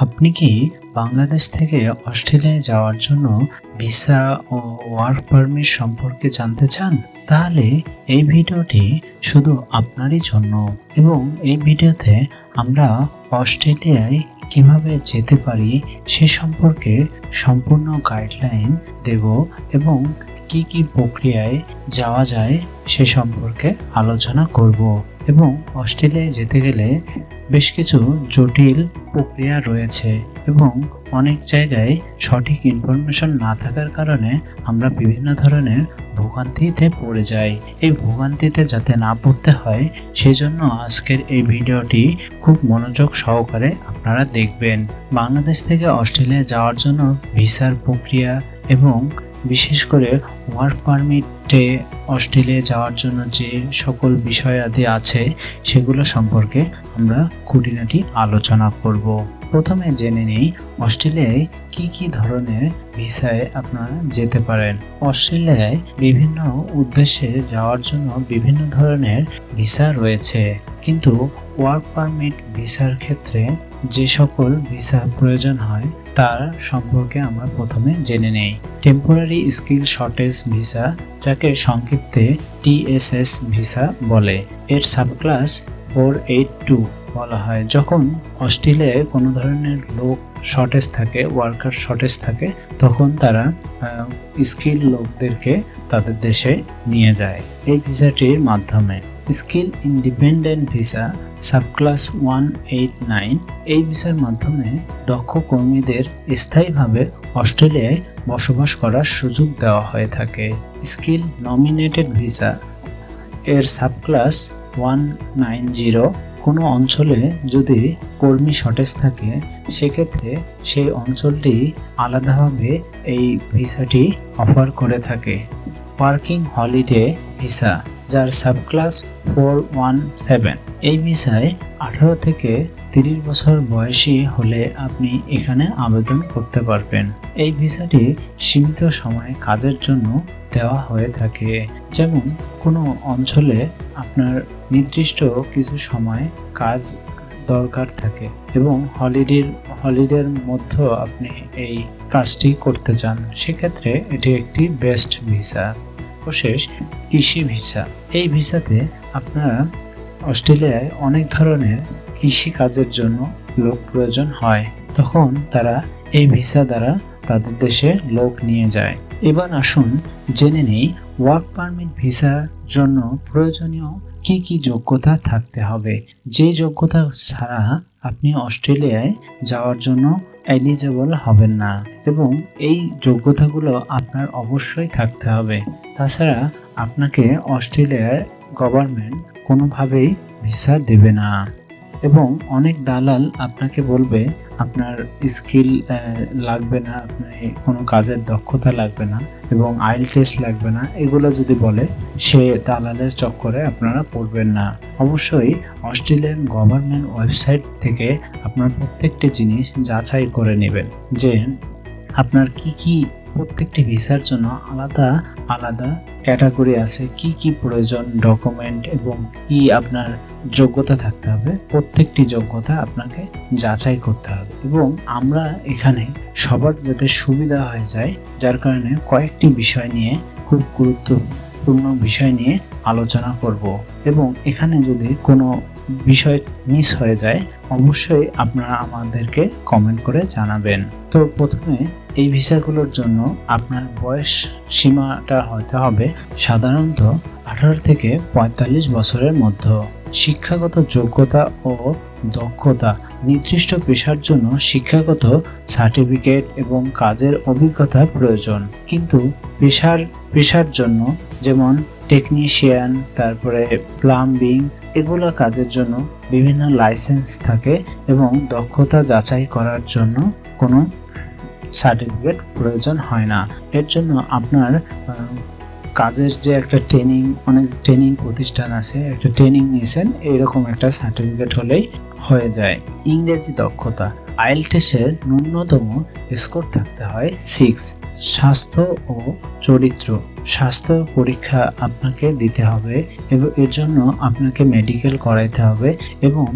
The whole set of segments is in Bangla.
আপনি কি বাংলাদেশ থেকে অস্ট্রেলিয়ায় যাওয়ার জন্য ভিসা ও ওয়ার্ক পারমিট সম্পর্কে জানতে চান? তাহলে এই ভিডিওটি শুধু আপনারই জন্য এবং এই ভিডিওতে আমরা অস্ট্রেলিয়ায় কীভাবে যেতে পারি সে সম্পর্কে সম্পূর্ণ গাইডলাইন দেব এবং কি কি প্রক্রিয়ায় যাওয়া যায় সে সম্পর্কে আলোচনা করব। এবং অস্ট্রেলিয়ায় যেতে গেলে বেশ কিছু জটিল প্রক্রিয়া রয়েছে এবং অনেক জায়গায় সঠিক ইনফরমেশন না থাকার কারণে আমরা বিভিন্ন ধরনের ভোগান্তিতে পড়ে যাই। এই ভোগান্তিতে যাতে না পড়তে হয় সেই জন্য আজকের এই ভিডিওটি খুব মনোযোগ সহকারে আপনারা দেখবেন। বাংলাদেশ থেকে অস্ট্রেলিয়া যাওয়ার জন্য ভিসার প্রক্রিয়া এবং বিশেষ করে ওয়ার্ক পারমিটে অস্ট্রেলিয়া যাওয়ার জন্য যে সকল বিষয়াদি আছে, সেগুলো সম্পর্কে আমরা খুঁটিনাটি আলোচনা করব। প্রথমে জেনে নিই অস্ট্রেলিয়ায় কি কি ধরনের ভিসায় আপনারা যেতে পারেন। অস্ট্রেলিয়ায় বিভিন্ন উদ্দেশ্যে যাওয়ার জন্য বিভিন্ন ধরনের ভিসা রয়েছে। কিন্তু ওয়ার্ক পারমিট ভিসার ক্ষেত্রে যে সকল ভিসা প্রয়োজন হয় তার সম্পর্কে আমরা প্রথমে জেনে নেই। টেম্পোরারি স্কিল শর্টেজ ভিসা যাকে সংক্ষিপ্তে টিএসএস ভিসা বলে। এর সাবক্লাস ফোর এইট টু বলা হয়। যখন অস্ট্রেলিয়ায় কোনো ধরনের লোক শর্টেজ থাকে ওয়ার্কার শর্টেজ থাকে, তখন তারা স্কিল লোকদেরকে তাদের দেশে নিয়ে যায়। এই ভিসাটির মাধ্যমে। Skill independent visa subclass one eight nine এই ভিসার মাধ্যমে দক্ষ কর্মীদের স্থায়ীভাবে অস্ট্রেলিয়ায় বসবাস করার সুযোগ দেওয়া হয়ে থাকে। স্কিল নমিনেটেড ভিসা এর সাবক্লাস ওয়ান নাইন জিরো কোনো অঞ্চলে যদি কর্মী শর্টেজ থাকে, সেক্ষেত্রে সেই অঞ্চলটি আলাদাভাবে এই ভিসাটি অফার করে থাকে। পার্কিং হলিডে ভিসা, যার সাবক্লাস ফোর ওয়ান সেভেন এই ভিসায় আঠারো থেকে তিরিশ বছর বয়সী হলে আপনি এখানে আবেদন করতে পারবেন। এই ভিসাটি সীমিত সময়ে কাজের জন্য দেওয়া হয়ে থাকে। যেমন, কোনো অঞ্চলে আপনার নির্দিষ্ট কিছু সময় কাজ দরকার থাকে এবং হলিডের হলিডের মধ্যে আপনি এই কাজটি করতে চান। সেক্ষেত্রে এটি একটি বেস্ট ভিসা। সর্বশেষ কৃষি ভিসা। এই ভিসাতে আপনারা অস্ট্রেলিয়ায় অনেক ধরনের কৃষি কাজের জন্য লোক প্রয়োজন হয়। তখন তারা এই ভিসা দ্বারা তাদের দেশে লোক নিয়ে যায়। এবার আসুন জেনে নেই ওয়ার্ক পারমিট ভিসার জন্য প্রয়োজনীয় কি কি যোগ্যতা থাকতে হবে। যে যোগ্যতা ছাড়া আপনি অস্ট্রেলিয়ায় যাওয়ার জন্য এলিজেবল হবেন না এবং এই যোগ্যতাগুলো আপনার অবশ্যই থাকতে হবে। তাছাড়া আপনাকে অস্ট্রেলিয়ার গভর্নমেন্ট কোনোভাবেই ভিসা দেবে না। এবং অনেক দালাল আপনাকে বলবে, আপনার স্কিল লাগবে না আপনি কোনো কাজের দক্ষতা লাগবে না এবং আইল টেস্ট লাগবে না। এগুলো যদি বলে, সে দালালের চক্করে আপনারা পড়বেন না। অবশ্যই অস্ট্রেলিয়ান গভর্নমেন্ট ওয়েবসাইট থেকে আপনার প্রত্যেকটি জিনিস যাচাই করে নেবেন। যে আপনার কি কি প্রত্যেকটি ভিসার জন্য আলাদা আলাদা ক্যাটাগরি আছে, কি কি প্রয়োজন ডকুমেন্ট এবং কি আপনার যোগ্যতা থাকতে হবে, প্রত্যেকটি যোগ্যতা আপনাকে যাচাই করতে হবে। এবং আমরা এখানে সবার যাতে সুবিধা হয়ে যায়, যার কারণে কয়েকটি বিষয় নিয়ে খুব গুরুত্বপূর্ণ বিষয় নিয়ে আলোচনা করব। এবং এখানে যদি কোনো বিষয় মিস হয়ে যায়, অবশ্যই আপনারা আমাদেরকে কমেন্ট করে জানাবেন। তো প্রথমে এই ভিসাগুলোর জন্য আপনার বয়স সীমাটা হতে হবে সাধারণত আঠারো থেকে পঁয়তাল্লিশ বছরের মধ্যে। শিক্ষাগত যোগ্যতা ও দক্ষতা নির্দিষ্ট পেশার জন্য শিক্ষাগত সার্টিফিকেট এবং কাজের অভিজ্ঞতা প্রয়োজন। কিন্তু পেশার পেশার জন্য যেমন টেকনিশিয়ান তারপরে প্লাম্বিং এগুলো কাজের জন্য বিভিন্ন লাইসেন্স থাকে এবং দক্ষতা যাচাই করার জন্য কোনো সার্টিফিকেট প্রয়োজন হয় না। এর জন্য আপনার কাজের যে একটা ট্রেনিং অনেক ট্রেনিং প্রতিষ্ঠান আছে, একটা ট্রেনিং নিয়েছেন এইরকম একটা সার্টিফিকেট হলেই হয়ে যায়। ইংরেজি দক্ষতা আইল টেস্টের ন্যূনতম স্কোর থাকতে হয় সিক্স স্বাস্থ্য ও চরিত্র, স্বাস্থ্য পরীক্ষা আপনাকে দিতে হবে এবং এর জন্য আপনাকে মেডিকেল করাইতে হবে এবং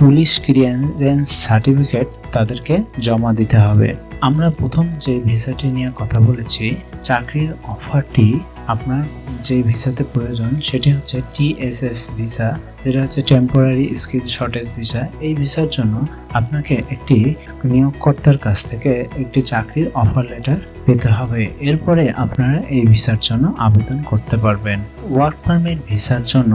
পুলিশ ক্লিয়ারেন্স সার্টিফিকেট তাদেরকে জমা দিতে হবে। আমরা প্রথম যে ভিসাটি নিয়ে কথা বলেছি, চাকরির অফারটি আপনার যে ভিসাতে প্রয়োজন, সেটি হচ্ছে টিএসএস ভিসা, যেটা হচ্ছে টেম্পোরারি স্কিল শর্টেজ ভিসা। এই ভিসার জন্য আপনাকে একটি নিয়োগকর্তার কাছ থেকে একটি চাকরির অফার লেটার পেতে হবে। এরপরে আপনারা এই ভিসার জন্য আবেদন করতে পারবেন। ওয়ার্ক পারমিট ভিসার জন্য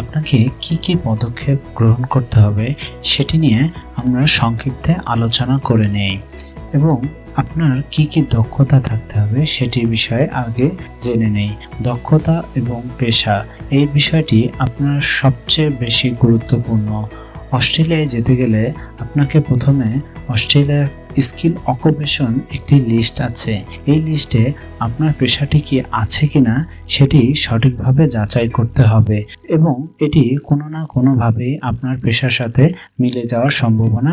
আপনাকে কি কি পদক্ষেপ গ্রহণ করতে হবে, সেটি নিয়ে আমরা সংক্ষিপ্তে আলোচনা করে নেই। এবং আপনার কি কি দক্ষতা থাকতে হবে সেটি বিষয়ে আগে জেনে নেই। দক্ষতা এবং পেশা, এই বিষয়টি আপনার সবচেয়ে বেশি গুরুত্বপূর্ণ। অস্ট্রেলিয়ায় যেতে গেলে আপনাকে প্রথমে অস্ট্রেলিয়ার স্কিল অকুপেশন একটি লিস্ট আছে। এই লিস্টে আপনার পেশাটি কি আছে কিনা সেটি সঠিকভাবে যাচাই করতে হবে এবং এটি কোনো না কোনোভাবেই আপনার পেশার সাথে মিলে যাওয়ার সম্ভাবনা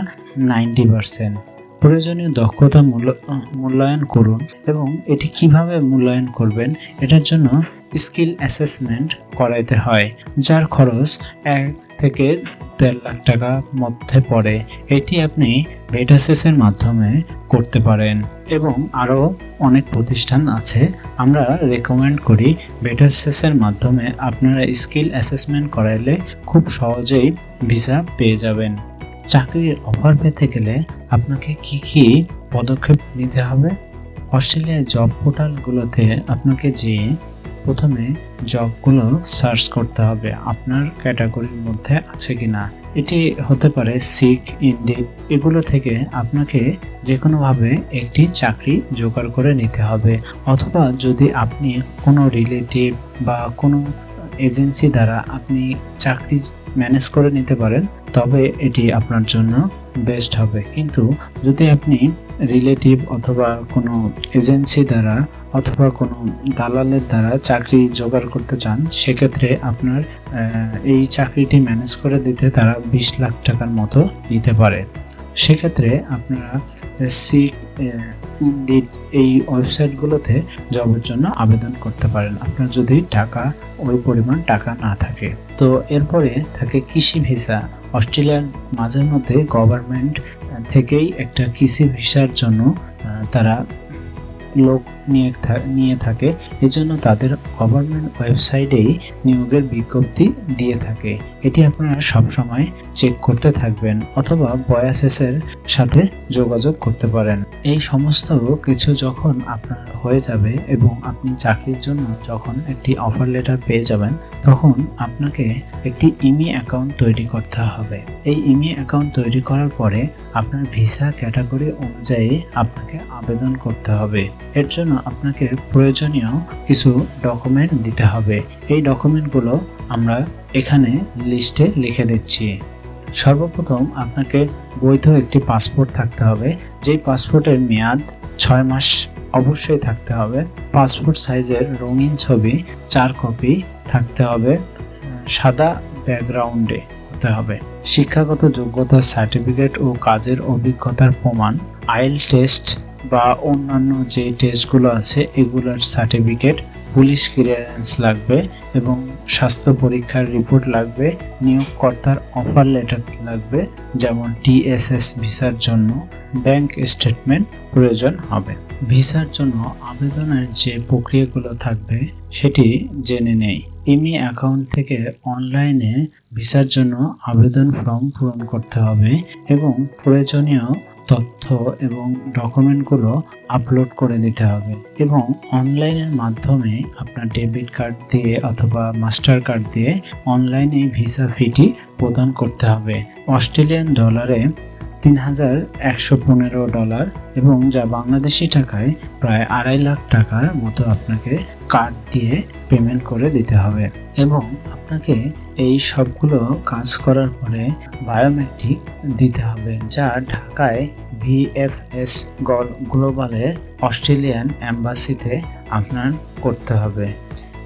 নাইনটি পারসেন্ট। প্রয়োজনীয় দক্ষতা মূল্য- মূল্যায়ন করুন এবং এটি কীভাবে মূল্যায়ন করবেন এটার জন্য স্কিল অ্যাসেসমেন্ট করাইতে হয়, যার খরচ এক থেকে দেড় লাখ টাকার মধ্যে পড়ে। এটি আপনি ভেটাসেসের মাধ্যমে করতে পারেন এবং আরও অনেক প্রতিষ্ঠান আছে। আমরা রেকমেন্ড করি ভেটাসেসের মাধ্যমে আপনারা স্কিল অ্যাসেসমেন্ট করাইলে খুব সহজেই ভিসা পেয়ে যাবেন। চাকরির অফার পেতে গেলে আপনাকে কি কি পদক্ষেপ নিতে হবে? অস্ট্রেলিয়ার জব পোর্টালগুলোতে আপনাকে যে প্রথমে জবগুলো সার্চ করতে হবে, আপনার ক্যাটাগরির মধ্যে আছে কিনা। এটি হতে পারে সিক ইন্ডিড এগুলো থেকে আপনাকে যে কোনোভাবে একটি চাকরি জোগাড় করে নিতে হবে। অথবা যদি আপনি কোনো রিলেটিভ বা কোনো এজেন্সি দ্বারা আপনি চাকরি ম্যানেজ করে নিতে পারেন, তবে এটি আপনার জন্য বেস্ট হবে। কিন্তু যদি আপনি রিলেটিভ অথবা কোনো এজেন্সি দ্বারা অথবা কোনো দালালের দ্বারা চাকরি জোগাড় করতে চান, সেক্ষেত্রে আপনার এই চাকরিটি ম্যানেজ করে দিতে তারা বিশ লাখ টাকার মতো নিতে পারে। সেক্ষেত্রে আপনারা সিক এই ওয়েবসাইটগুলোতে জবের জন্য আবেদন করতে পারেন। আপনার যদি টাকা ওই পরিমাণ টাকা না থাকে। তো এরপরে থাকে কৃষি ভিসা। অস্ট্রেলিয়ার মাঝে মধ্যে গভর্নমেন্ট থেকেই একটা কৃষি ভিসার জন্য তারা লোক নিয়ে নিয়ে থাকে। এজন্য তাদের গভর্নমেন্ট ওয়েবসাইটেই নিয়োগের বিজ্ঞপ্তি দিয়ে থাকে। এটি আপনারা সবসময় চেক করতে থাকবেন অথবা বয়াসেসের সাথে যোগাযোগ করতে পারেন। এই সমস্ত কিছু যখন আপনার হয়ে যাবে এবং আপনি চাকরির জন্য যখন একটি অফার লেটার পেয়ে যাবেন, তখন আপনাকে একটি ইমি অ্যাকাউন্ট তৈরি করতে হবে। এই ইমি অ্যাকাউন্ট তৈরি করার পরে আপনার ভিসা ক্যাটাগরি অনুযায়ী আপনাকে আবেদন করতে হবে। এর জন্য আপনাকে প্রয়োজনীয় কিছু ডকুমেন্ট দিতে হবে। এই ডকুমেন্টগুলো আমরা এখানে লিস্টে লিখে দিচ্ছি। সর্বপ্রথম আপনাকে বৈধ একটি পাসপোর্ট থাকতে হবে। যেই পাসপোর্টের মেয়াদ ছয় মাস অবশ্যই থাকতে হবে। পাসপোর্ট সাইজের রঙিন ছবি চার কপি থাকতে হবে। সাদা ব্যাকগ্রাউন্ডে হতে হবে। শিক্ষাগত যোগ্যতা সার্টিফিকেট ও কাজের অভিজ্ঞতার প্রমাণ আইল টেস্ট বা অন্যান্য যে টেস্টগুলো আছে, এগুলোর সার্টিফিকেট পুলিশ ক্লিয়ারেন্স লাগবে এবং স্বাস্থ্য পরীক্ষার রিপোর্ট লাগবে, নিয়োগকর্তার অফার লেটার লাগবে, যেমন টিএসএস ভিসার জন্য ব্যাংক স্টেটমেন্ট প্রয়োজন হবে। ভিসার জন্য আবেদনের যে প্রক্রিয়াগুলো থাকবে, সেটি জেনে নেই। ইমি অ্যাকাউন্ট থেকে অনলাইনে ভিসার জন্য আবেদন ফর্ম পূরণ করতে হবে এবং প্রয়োজনীয় তথ্য এবং ডকুমেন্টগুলো আপলোড করে দিতে হবে এবং অনলাইনের মাধ্যমে আপনার ডেবিট কার্ড দিয়ে অথবা মাস্টার কার্ড দিয়ে অনলাইনে ভিসা ফিটি প্রদান করতে হবে। অস্ট্রেলিয়ান ডলারে তিন হাজার একশো পনেরো ডলার এবং যা বাংলাদেশি টাকায় প্রায় আড়াই লাখ টাকার মতো আপনাকে কার্ড দিয়ে পেমেন্ট করে দিতে হবে এবং আপনাকে এই সবগুলো কাজ করার পরে বায়োমেট্রিক দিতে হবে, যা ঢাকায় ভিএফএস গ্লোবালের অস্ট্রেলিয়ান অ্যাম্বাসিতে আপনার করতে হবে।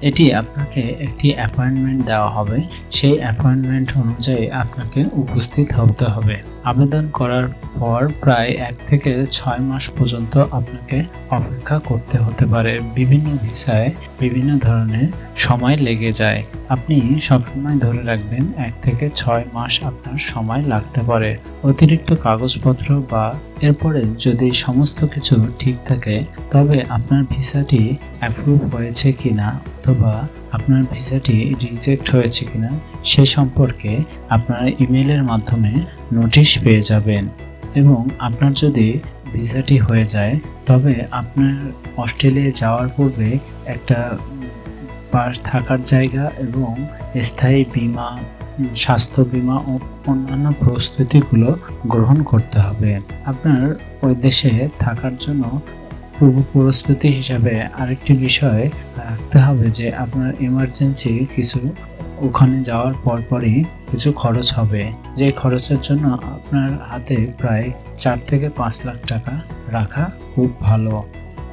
এটি আপনাকে একটি অ্যাপয়েন্টমেন্ট দেওয়া হবে। সেই অ্যাপয়েন্টমেন্ট অনুযায়ী আপনাকে উপস্থিত হতে হবে। আবেদন করার পর প্রায় এক থেকে ছয় মাস পর্যন্ত আপনাকে অপেক্ষা করতে হতে পারে। বিভিন্ন ভিসায় বিভিন্ন ধরনের সময় লেগে যায়। আপনি সবসময় ধরে রাখবেন, এক থেকে ছয় মাস আপনার সময় লাগতে পারে। অতিরিক্ত কাগজপত্র বা এরপরে যদি সমস্ত কিছু ঠিক থাকে, তবে আপনার ভিসাটি অ্যাপ্রুভ হয়েছে কিনা অথবা আপনার ভিসাটি রিজেক্ট হয়েছে কিনা সে সম্পর্কে আপনারা ইমেলের মাধ্যমে নোটিশ পেয়ে যাবেন। এবং আপনার যদি ভিসাটি হয়ে যায়, তবে আপনার অস্ট্রেলিয়া যাওয়ার পূর্বে একটা পাশ থাকার জায়গা এবং স্থায়ী বিমা, স্বাস্থ্য বিমা ও অন্যান্য প্রস্তুতিগুলো গ্রহণ করতে হবে। আপনার ওই দেশে থাকার জন্য পূর্ব প্রস্তুতি হিসাবে আরেকটি বিষয় রাখতে হবে যে আপনার এমার্জেন্সি কিছু ওখানে যাওয়ার পরপরই কিছু খরচ হবে। যে খরচের জন্য আপনার হাতে প্রায় চার থেকে পাঁচ লাখ টাকা রাখা খুব ভালো।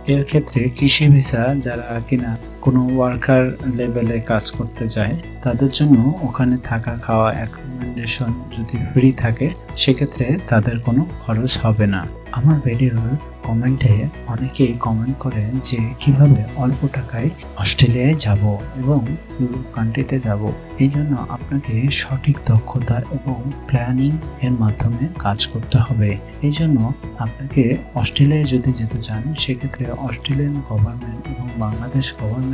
এর ক্ষেত্রে কৃষি ভিসা যারা কিনা কোনো ওয়ার্কার লেভেলে কাজ করতে যায়, তাদের জন্য ওখানে থাকা খাওয়া অ্যাকোমোডেশন যদি ফ্রি থাকে, সেক্ষেত্রে তাদের কোনো খরচ হবে না। আমার ভিডিওর কমেন্টে অনেকেই কমেন্ট করে যে, কীভাবে অল্প টাকায় অস্ট্রেলিয়ায় যাব এবং ইউরোপ কান্ট্রিতে যাব? এই জন্য আপনাকে সঠিক দক্ষতা এবং প্ল্যানিং এর মাধ্যমে কাজ করতে হবে। এই জন্য আপনাকে অস্ট্রেলিয়ায় যদি যেতে চান, সেক্ষেত্রে অস্ট্রেলিয়ান গভর্নমেন্ট এবং বাংলাদেশ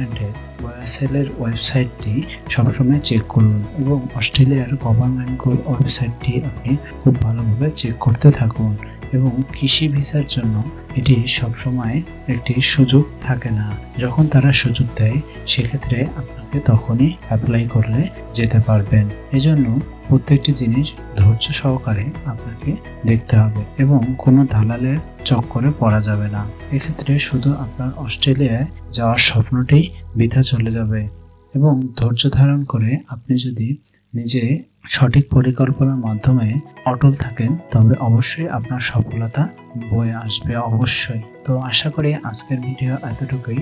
গভর্নমেন্টের ওয়াইএসএলের ওয়েবসাইটটি সবসময় চেক করুন এবং অস্ট্রেলিয়ার গভর্নমেন্ট ওয়েবসাইটটি আপনি খুব ভালোভাবে চেক করতে থাকুন। এবং কৃষি ভিসার জন্য এটি সবসময় একটি সুযোগ থাকে না। যখন তারা সুযোগ দেয়, সেক্ষেত্রে আপনাকে তখনই অ্যাপ্লাই করলে যেতে পারবেন। এজন্য প্রত্যেকটি জিনিস ধৈর্য সহকারে আপনাকে দেখতে হবে এবং কোনো দালালের চক্করে পড়া যাবে না। এক্ষেত্রে শুধু আপনার অস্ট্রেলিয়ায় যাওয়ার স্বপ্নটি বৃথা চলে যাবে এবং ধৈর্য ধারণ করে আপনি যদি নিজে সঠিক পরিকল্পনার মাধ্যমে অটল থাকেন, তবে অবশ্যই আপনার সফলতা বয়ে আসবে অবশ্যই। তো আশা করি আজকের ভিডিও এতটুকুই।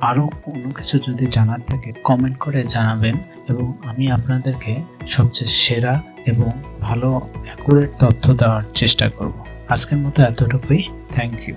আরও কোনো কিছু যদি জানার থাকে কমেন্ট করে জানাবেন এবং আমি আপনাদেরকে সবচেয়ে সেরা এবং ভালো অ্যাকুরেট তথ্য দেওয়ার চেষ্টা করব। আজকের মতো এতটুকুই। Thank you